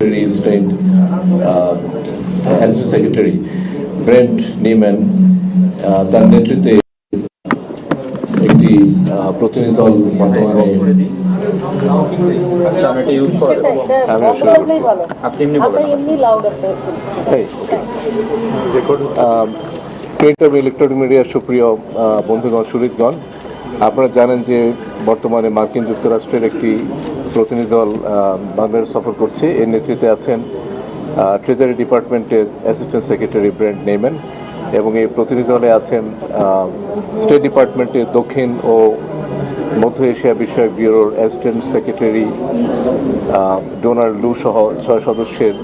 Secretary State, uh, Assistant Secretary Brent Neiman তার নেতৃত্বে একটি uh, প্রতিনিধি দল বর্তমানে আচ্ছা প্রিন্ট ইলেকট্রনিক মিডিয়ার সুপ্রিয় বন্ধুগণ সুরিতগণ আপনারা জানেন যে বর্তমানে মার্কিন যুক্তরাষ্ট্রের একটি প্রতিনিধি দল বাংলাদেশ সফর করছে। এর নেতৃত্বে আছেন ট্রেজারি ডিপার্টমেন্টের অ্যাসিস্ট্যান্ট সেক্রেটারি ব্রেন্ট নেইম্যান এবং এই প্রতিনিধি দলে আছেন স্টেট ডিপার্টমেন্টের দক্ষিণ ও মধ্য এশিয়া বিষয়ক ব্যুরোর অ্যাসিস্ট্যান্ট সেক্রেটারি ডোনাল্ড লু সহ ছয় সদস্যের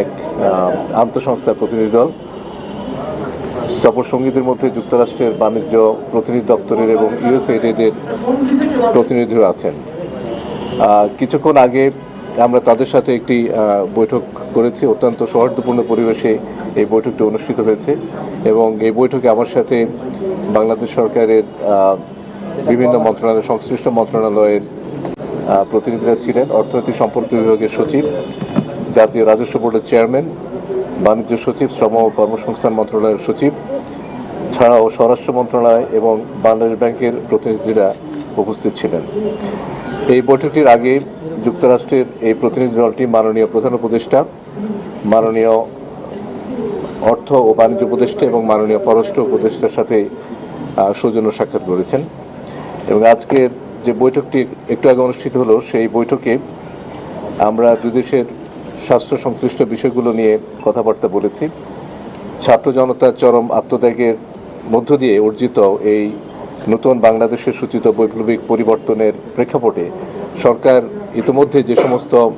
এক আহ, আন্তঃসংস্থা প্রতিনিধি দল। সফর সঙ্গীদের মধ্যে যুক্তরাষ্ট্রের বাণিজ্য প্রতিনিধি দপ্তরের এবং ইউএসএইডের প্রতিনিধিরা আছেন। কিছুক্ষণ আগে আমরা তাদের সাথে একটি বৈঠক করেছি। অত্যন্ত সৌহার্দ্যপূর্ণ পরিবেশে এই বৈঠকটি অনুষ্ঠিত হয়েছে এবং এই বৈঠকে আমার সাথে বাংলাদেশ সরকারের বিভিন্ন মন্ত্রণালয়, সংশ্লিষ্ট মন্ত্রণালয়ের প্রতিনিধিরা ছিলেন, অর্থনৈতিক সম্পর্ক বিভাগের সচিব, জাতীয় রাজস্ব বোর্ডের চেয়ারম্যান, বাণিজ্য সচিব, শ্রম ও কর্মসংস্থান মন্ত্রণালয়ের সচিব, ছাড়াও স্বরাষ্ট্র মন্ত্রণালয় এবং বাংলাদেশ ব্যাংকের প্রতিনিধিরা উপস্থিত ছিলেন। এই বৈঠকটির আগে যুক্তরাষ্ট্রের এই প্রতিনিধি দলটি মাননীয় প্রধান উপদেষ্টা, মাননীয় অর্থ ও বাণিজ্য উপদেষ্টা এবং মাননীয় পররাষ্ট্র উপদেষ্টার সাথে সৌজন্য সাক্ষাৎ করেছেন। এবং আজকের যে বৈঠকটি একটু আগে অনুষ্ঠিত হলো, সেই বৈঠকে আমরা দেশের স্বাস্থ্য সংশ্লিষ্ট বিষয়গুলো নিয়ে কথাবার্তা বলেছি। ছাত্র জনতার চরম আত্মত্যাগের মধ্য দিয়ে অর্জিত এই নতুন বাংলাদেশের সূচিত বৈপ্লবিক পরিবর্তনের প্রেক্ষাপটে সরকার ইতিমধ্যে যে সমস্ত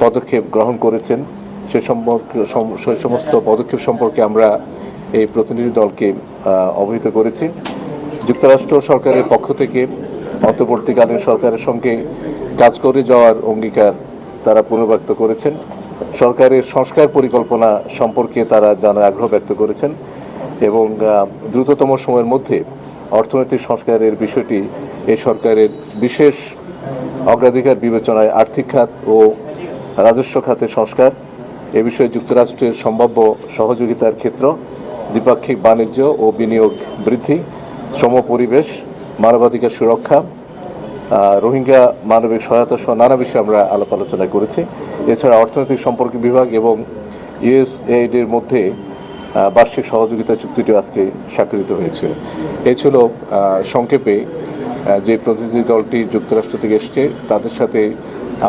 পদক্ষেপ গ্রহণ করেছেন, সে সম্পর্কে, সম- সে সমস্ত পদক্ষেপ সম্পর্কে আমরা এই প্রতিনিধি দলকে অবহিত করেছি। যুক্তরাষ্ট্র সরকারের পক্ষ থেকে অন্তর্বর্তীকালীন সরকারের সঙ্গে কাজ করে যাওয়ার অঙ্গীকার তারা পুনর্ব্যক্ত করেছেন। সরকারের সংস্কার পরিকল্পনা সম্পর্কে তারা জানার আগ্রহ ব্যক্ত করেছেন এবং দ্রুততম সময়ের মধ্যে অর্থনৈতিক সংস্কারের বিষয়টি এই সরকারের বিশেষ অগ্রাধিকার বিবেচনায় আর্থিক খাত ও রাজস্ব খাতের সংস্কার। এ বিষয়ে যুক্তরাষ্ট্রের সম্ভাব্য সহযোগিতার ক্ষেত্র, দ্বিপাক্ষিক বাণিজ্য ও বিনিয়োগ বৃদ্ধি, শ্রম পরিবেশ, মানবাধিকার সুরক্ষা রোহিঙ্গা মানবিক সহায়তা সহ নানা বিষয়ে আমরা আলাপ আলোচনা করেছি। এছাড়া অর্থনৈতিক সম্পর্ক বিভাগ এবং ইউএসএইড এর মধ্যে বার্ষিক সহযোগিতা চুক্তিটি আজকে স্বাক্ষরিত হয়েছে। এ ছিল সংক্ষেপে যে প্রতিনিধি দলটি যুক্তরাষ্ট্র থেকে এসছে তাদের সাথে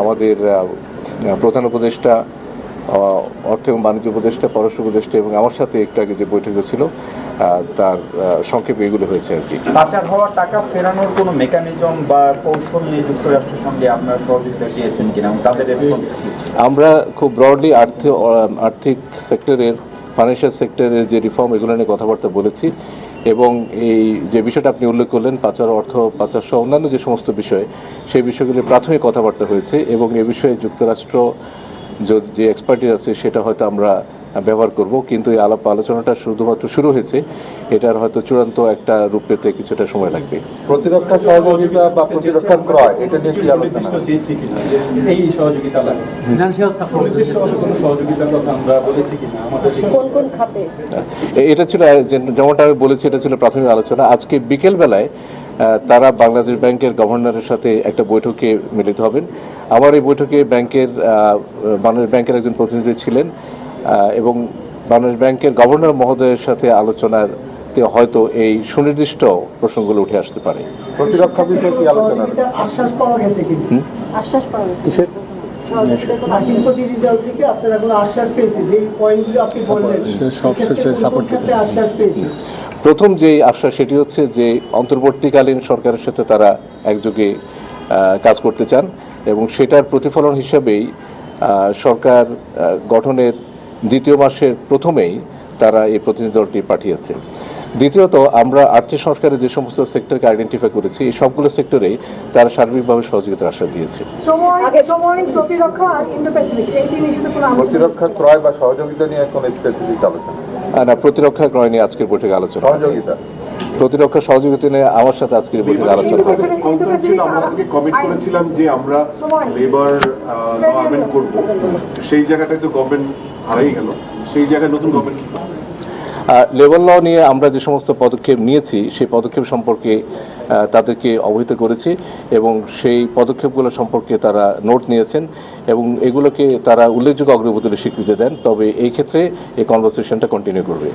আমাদের প্রধান উপদেষ্টা অর্থ এবং বাণিজ্য উপদেষ্টা পররাষ্ট্র উপদেষ্টা এবং আমার সাথে একটু আগে যে বৈঠক ছিল তার সংক্ষেপে এগুলো হয়েছে আর কি। পাচার হওয়া টাকা ফেরানোর কোনো মেকানিজম বা কৌশল নিয়ে যুক্তরাষ্ট্রের সঙ্গে আপনারা সহযোগিতা চেয়েছেন কিনা তাদের রেসপন্স আমরা খুব ব্রডলি আর্থিক আর্থিক সেক্টরের ফাইন্যান্সিয়াল সেক্টরের যে রিফর্ম এগুলো নিয়ে কথাবার্তা বলেছি এবং এই যে বিষয়টা আপনি উল্লেখ করলেন, পাচার অর্থ, পাচার সহ অন্যান্য যে সমস্ত বিষয়, সেই বিষয়গুলি প্রাথমিক কথাবার্তা হয়েছে এবং এ বিষয়ে যুক্তরাষ্ট্র যে এক্সপার্টিস আছে, সেটা হয়তো আমরা ব্যবহার করব কিন্তু এই আলাপ আলোচনাটা শুধুমাত্র শুরু হয়েছে এটার হয়তো চূড়ান্ত একটা রূপ পেতে কিছুটা সময় লাগবে। প্রতিরক্ষা সহযোগিতা বা প্রতিরক্ষা ক্রয় এটা নিয়ে কি আলোচনা? চেয়েছি কিনা এই সহযোগিতা লাগবে। ফিনান্সিয়াল সাপোর্ট সহযোগিতার কথা আমরা বলেছি কিনা? আমাদের কোন কোন খাতে? এটা ছিল যেমনটা আমি বলেছি এটা ছিল প্রাথমিক আলোচনা। আজকে বিকেল বেলায় তারা বাংলাদেশ ব্যাংকের গভর্নরের সাথে একটা বৈঠকে মিলিত হবেন। আমার এই বৈঠকে ব্যাংকের বাংলাদেশ ব্যাংকের একজন প্রতিনিধি ছিলেন। এবং বাংলাদেশ ব্যাংকের গভর্নর মহোদয়ের সাথে আলোচনার তে হয়তো এই সুনির্দিষ্ট প্রশ্নগুলো উঠে আসতে পারে। প্রতিরক্ষা বিষয়ে কি আলোচনা? আশ্বাস পাওয়া গেছে কিন্তু। আশ্বাস পাওয়া গেছে। প্রথম যে আশ্বাস সেটি হচ্ছে যে অন্তর্বর্তীকালীন সরকারের সাথে তারা একযোগে কাজ করতে চান এবং সেটার প্রতিফলন হিসাবেই সরকার গঠনের দ্বিতীয় মাসের প্রথমেই তারা এই প্রতিনিধি দলটি পাঠিয়েছে। দ্বিতীয়ত আমরা আর্থিক সংস্কারের যে সমস্ত সেক্টরকে আইডেন্টিফাই করেছি এই সবগুলো সেক্টরেই তারা সার্বিকভাবে সহযোগিতার আশ্বাস দিয়েছে। সময় সময় প্রতিরক্ষা ক্রয় বা সহযোগিতা নিয়ে কোনো স্পেসিফিক আলোচনা? না প্রতিরক্ষা ক্রয় নিয়ে আজকের বৈঠকে আলোচনা। সহযোগিতা? প্রতিরক্ষা সহযোগিতা নিয়ে আমার সাথে আজকের বৈঠকে আলোচনা। আমরা কমিট করেছিলাম যে আমরা লেবার করব। সেই জায়গাটায় তো গভর্নমেন্ট হারাই লেবার ল নিয়ে আমরা যে সমস্ত পদক্ষেপ নিয়েছি সেই পদক্ষেপ সম্পর্কে তাদেরকে অবহিত করেছি এবং সেই পদক্ষেপগুলো সম্পর্কে তারা নোট নিয়েছেন এবং এগুলোকে তারা উল্লেখযোগ্য অগ্রগতির স্বীকৃতি দেন। তবে এই ক্ষেত্রে এই কনভারসেশনটা কন্টিনিউ করবে।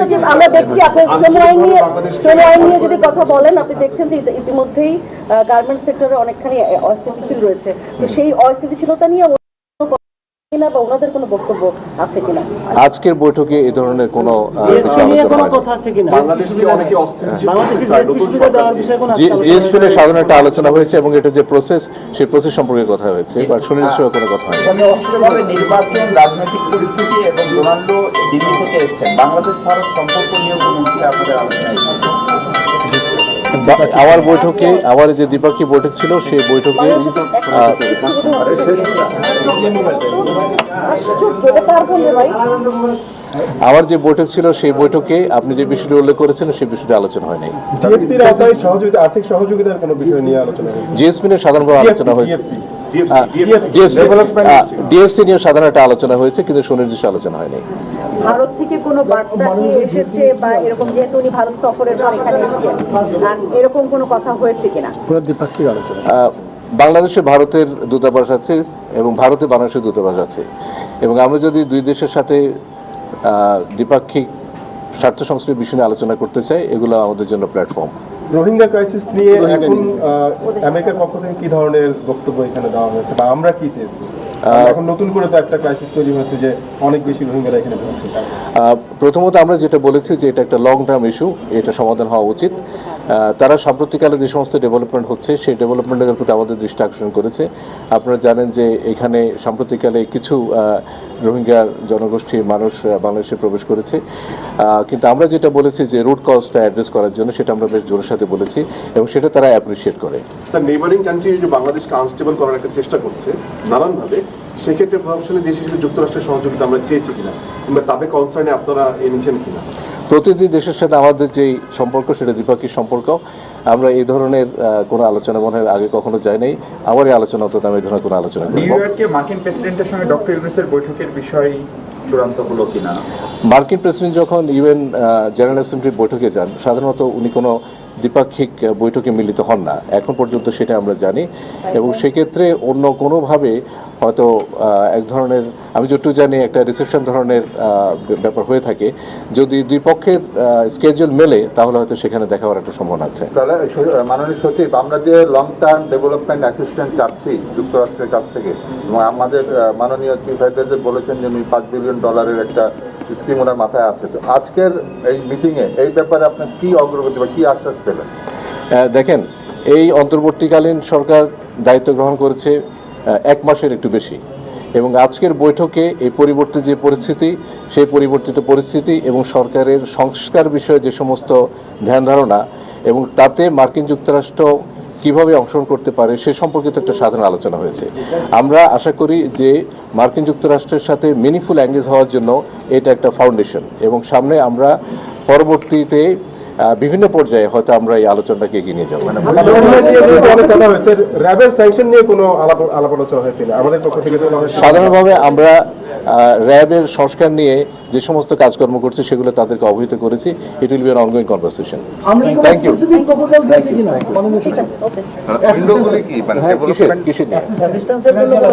সচিব আমরা দেখছি আপনি শ্রম আইন নিয়ে শ্রম আইন নিয়ে যদি কথা বলেন আপনি দেখছেন যে ইতিমধ্যেই গার্মেন্টস সেক্টরে অনেকখানি অস্থিতিশীল রয়েছে। তো সেই অস্থিতিশীলতা নিয়ে আজকের বৈঠকে এই ধরনের কোনো জিএসপি নিয়ে সাধারণ একটা আলোচনা হয়েছে এবং এটা যে প্রসেস সেই প্রসেস সম্পর্কে কথা হয়েছে বা সুনির্দিষ্ট কোনো কথা হয়নি। নির্বাচন রাজনৈতিক পরিস্থিতি এবং রোনাল্ডো দিল্লি থেকে এসছেন। বাংলাদেশ ভারত সম্পর্ক নিয়ে কোনো আপনাদের আলোচনা আমার বৈঠকে আমার যে দ্বিপাক্ষিক বৈঠক ছিল সেই বৈঠকে আমার যে বৈঠক ছিল সেই বৈঠকে আপনি যে বিষয়টি উল্লেখ করেছেন সেই বিষয়টি আলোচনা হয়নি। আর্থিক সহযোগিতার কোনো বিষয় নিয়ে আলোচনা জিএসপি নিয়ে সাধারণভাবে আলোচনা হয়েছে। ডিএফসি নিয়ে সাধারণ একটা আলোচনা হয়েছে কিন্তু সুনির্দিষ্ট আলোচনা হয়নি। ভারত থেকে কোনো বার্তা কি এসেছে বা এরকম যেহেতু উনি ভারত সফরের পর এখানে এসেছেন এরকম কোনো কথা হয়েছে কিনা? পুরো দ্বিপাক্ষিক আলোচনা বাংলাদেশে ভারতের দূতাবাস আছে এবং ভারতে বাংলাদেশের দূতাবাস আছে। এবং আমরা যদি দুই দেশের সাথে দ্বিপাক্ষিক স্বার্থ সংশ্লিষ্ট বিষয় নিয়ে আলোচনা করতে চাই এগুলো আমাদের জন্য প্ল্যাটফর্ম। রোহিঙ্গা ক্রাইসিস নিয়ে এখন আমেরিকার পক্ষ থেকে কি ধরনের বক্তব্য এখানে দেওয়া হয়েছে বা আমরা কি চেয়েছি? এখন নতুন করে তো একটা ক্রাইসিস তৈরি হয়েছে যে অনেক বেশি রোহিঙ্গারা এখানে পৌঁছে প্রথমত আমরা যেটা বলেছি যে এটা একটা লং টার্ম ইস্যু এটা সমাধান হওয়া উচিত। তারা সাম্প্রতিককালে যে সমস্ত ডেভেলপমেন্ট হচ্ছে সেই ডেভেলপমেন্টের প্রতি আমাদের দৃষ্টি আকর্ষণ করেছে। আপনারা জানেন যে এখানে সাম্প্রতিককালে কিছু রোহিঙ্গা জনগোষ্ঠীর মানুষ বাংলাদেশে প্রবেশ করেছে। কিন্তু আমরা যেটা বলেছি যে রুট কজটা অ্যাড্রেস করার জন্য সেটা আমরা বেশ জোরের সাথে বলেছি এবং সেটা তারা অ্যাপ্রিসিয়েট করে। স্যার নেবারিং কান্ট্রি যে বাংলাদেশকে আনস্টেবল করার একটা চেষ্টা করছে নানানভাবে সেক্ষেত্রে প্রভাবশালী দেশ হিসেবে যুক্তরাষ্ট্রের সহযোগিতা আমরা চেয়েছি কিনা? কিংবা তাদের কনসার্নে আপনারা এনেছেন কিনা? প্রতিটি দেশের সাথে আমাদের যেই সম্পর্ক সেটা দ্বিপাক্ষিক সম্পর্ক আমরা এই ধরনের কোনো আলোচনা মনে হয় আগে কখনো যাই নাই। আমার এই আলোচনা অন্তত আমি এই ধরনের কোনো আলোচনা নিউ ইয়র্কে মার্কিন প্রেসিডেন্টের সঙ্গে ডক্টর ইউনুসের বৈঠকের বিষয় চূড়ান্ত হলো কিনা? মার্কিন প্রেসিডেন্ট যখন ইউএন জেনারেল অ্যাসেম্বলির বৈঠকে যান সাধারণত উনি কোনো দ্বিপাক্ষিক বৈঠকে মিলিত হন না। এখন পর্যন্ত সেটা আমরা জানি। এবং সেক্ষেত্রে অন্য কোনোভাবে হয়তো এক ধরনের আমি যতটুকু জানি একটা রিসেপশন ধরনের ব্যাপার হয়ে থাকে। যদি দুই পক্ষের স্কেজুল মেলে তাহলে হয়তো সেখানে দেখা হওয়ার একটা সম্ভাবনা আছে। তাহলে মাননীয় সচিব আমরা যে লং টার্ম ডেভেলপমেন্ট অ্যাসিস্ট্যান্ট চাচ্ছি যুক্তরাষ্ট্রের কাছ থেকে এবং আমাদের মাননীয় চিফ অ্যাডভাইজার বলেছেন যে উনি পাঁচ বিলিয়ন ডলারের একটা স্কিম ওনার মাথায় আছে। তো আজকের এই মিটিংয়ে এই ব্যাপারে আপনি কি অগ্রগতি বা কি আশ্বাস পেলেন? দেখেন এই অন্তর্বর্তীকালীন সরকার দায়িত্ব গ্রহণ করেছে। এক মাসের একটু বেশি। এবং আজকের বৈঠকে এই পরিবর্তিত যে পরিস্থিতি, সেই পরিবর্তিত পরিস্থিতি এবং সরকারের সংস্কার বিষয়ে যে সমস্ত ধ্যান ধারণা এবং তাতে মার্কিন যুক্তরাষ্ট্র কীভাবে অংশগ্রহণ করতে পারে, সে সম্পর্কিত একটা সাধারণ আলোচনা হয়েছে। আমরা আশা করি যে মার্কিন যুক্তরাষ্ট্রের সাথে মিনিংফুল অ্যাঙ্গেজ হওয়ার জন্য এটা একটা ফাউন্ডেশন এবং সামনে আমরা পরবর্তীতে বিভিন্ন পর্যায়ে হয়তো আমরা এই আলোচনাটাকে এগিয়ে নিয়ে যাব। গভর্নমেন্ট নিয়ে কিন্তু অনেক কথা হয়েছে র্যাবের স্যাংশন নিয়ে কোনো আলাপ আলাপ হয়েছিল আমাদের পক্ষ থেকে সাধারণভাবে আমরা র্যাবের সংস্কার নিয়ে যে সমস্ত কাজকর্ম করছে সেগুলো তাদেরকে অবহিত করেছি। It will be on ongoing conversation আমরা কি কোনো Thank you. স্পেসিফিক প্রপোজাল দিয়েছি কিনা? মাননীয় ঠিক সচিব আছে ওকে। উইন্ডোগুলি কি? কিসের ডেভেলপমেন্ট কিসের নিয়ে? অ্যাসিস্ট্যান্সের জন্য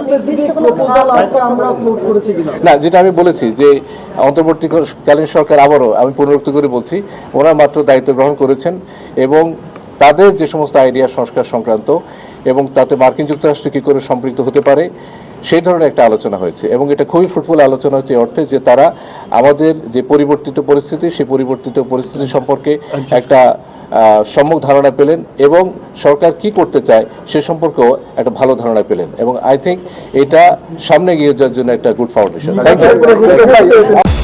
স্পেসিফিক প্রপোজাল আজকে আমরা ফ্লোট করেছি কিনা? না যেটা আমি বলেছি যে অন্তর্বর্তীকালীন সরকার আবারও আমি পুনরুক্ত করে বলছি ওরা মাত্র দায়িত্ব গ্রহণ করেছেন এবং তাদের যে সমস্ত আইডিয়া সংস্কার সংক্রান্ত এবং তাতে মার্কিন যুক্তরাষ্ট্র কী করে সম্পৃক্ত হতে পারে সেই ধরনের একটা আলোচনা হয়েছে এবং এটা খুবই ফ্রুটফুল আলোচনা হচ্ছে অর্থে যে তারা আমাদের যে পরিবর্তিত পরিস্থিতি সেই পরিবর্তিত পরিস্থিতি সম্পর্কে একটা আহ, সম্যক ধারণা পেলেন এবং সরকার কি করতে চায় সে সম্পর্কেও একটা ভালো ধারণা পেলেন এবং আই থিঙ্ক এটা সামনে গিয়ে যাওয়ার জন্য একটা গুড ফাউন্ডেশন থ্যাংক ইউ